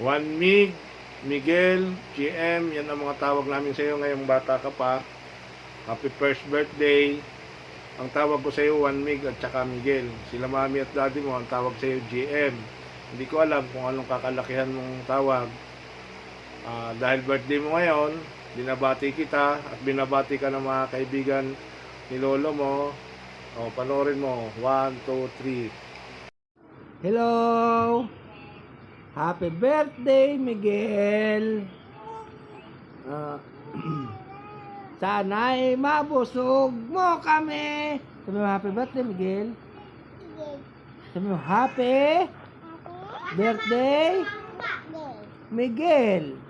Juan Mig, Miguel, GM, yan ang mga tawag namin sa iyo ngayong bata ka pa. Happy first birthday. Ang tawag ko sa iyo, Juan Mig at saka Miguel. Sila mami at daddy mo, ang tawag sa iyo, GM. Hindi ko alam kung anong kakalakihan mong tawag. Ah, dahil birthday mo ngayon, binabati kita at binabati ka ng mga kaibigan ni lolo mo. O, panoorin mo. 1, 2, 3. Hello! Happy birthday, Miguel! Ah, sana'y mabusog mo kami! Sabi mo, happy birthday, Miguel? Sabi mo, happy birthday, Miguel!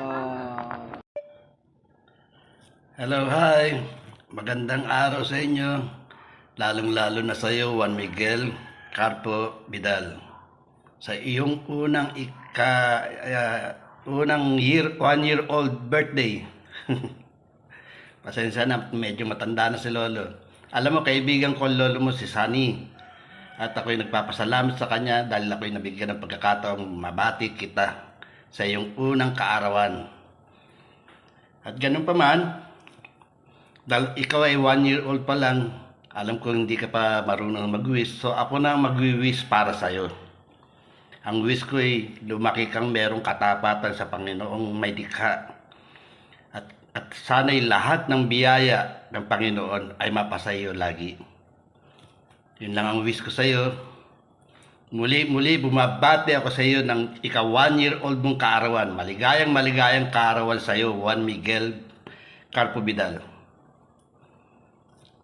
Oh. Hello, hi. Magandang araw sa inyo. Lalong-lalo na sa iyo, Juan Miguel Carpo Vidal. Sa iyong unang ika ah, unang year one year old birthday. Pasensya na, medyo matanda na si Lolo. Alam mo, kaibigan ko lolo mo si Sunny. At ako'y nagpapasalamat sa kanya dahil ako'y nabigyan ng pagkakataong mabati kita sa iyong unang kaarawan. At ganun pa man, dahil ikaw ay one year old pa lang, alam ko hindi ka pa marunong mag-wish, so ako na mag-wish para sa'yo. Ang wish ko ay lumaki kang merong katapatan sa Panginoong may dikha. At, at sana'y lahat ng biyaya ng Panginoon ay mapasa iyo lagi. Yun lang ang wish ko sa'yo. Muli, muli, bumabati ako sa iyo ng ika one year old mong kaarawan. Maligayang, maligayang kaarawan sa iyo, Juan Miguel Carpo Vidal.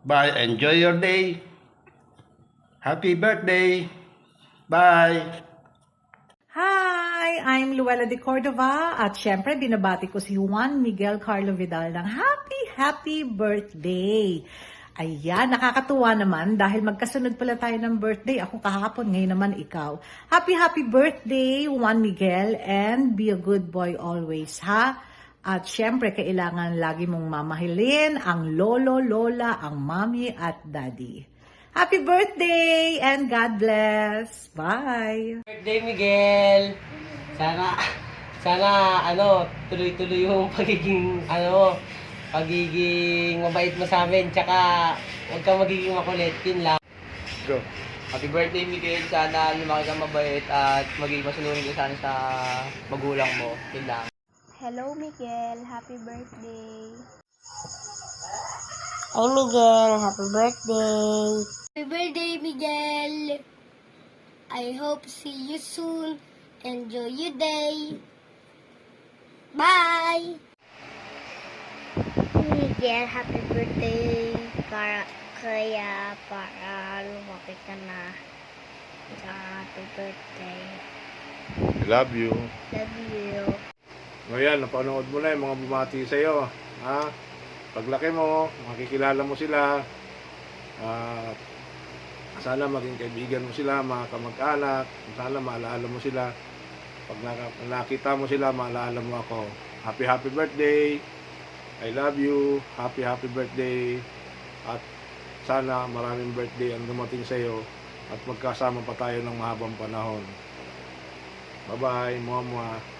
Bye. Enjoy your day. Happy birthday. Bye. Hi! I'm Luella de Cordova at syempre binabati ko si Juan Miguel Carlo Vidal ng happy, happy birthday! Ayan, nakakatuwa naman dahil magkasunod pala tayo ng birthday. Ako kahapon, ngayon naman ikaw. Happy, happy birthday, Juan Miguel, and be a good boy always, ha? At syempre, kailangan lagi mong mamahilin ang lolo, lola, ang mommy at daddy. Happy birthday and God bless. Bye. birthday, Miguel. Sana, sana, ano, tuloy-tuloy yung pagiging, ano, pagiging mabait mo sa amin. Tsaka, huwag kang magiging makulit. Yun lang. Go. Happy birthday, Miguel. Sana lumaki kang mabait at maging masunurin ka sana sa magulang mo. Yun lang. Hello, Miguel. Happy birthday. Hi, Miguel. Happy birthday. Happy birthday, Miguel. I hope see you soon. Enjoy your day. Bye. Miguel, happy birthday. Para, kaya para lumaki ka na sa happy birthday. I love you. Love you. Ngayon, napanood mo na yung mga bumati sa iyo. Ha? Paglaki mo, makikilala mo sila. At sana maging kaibigan mo sila, mga kamag-anak. Sana maalala mo sila. Pag nakita mo sila, maalala mo ako. Happy, happy birthday. I love you. Happy, happy birthday. At sana maraming birthday ang dumating sa iyo. At magkasama pa tayo ng mahabang panahon. Bye-bye, mua-mua.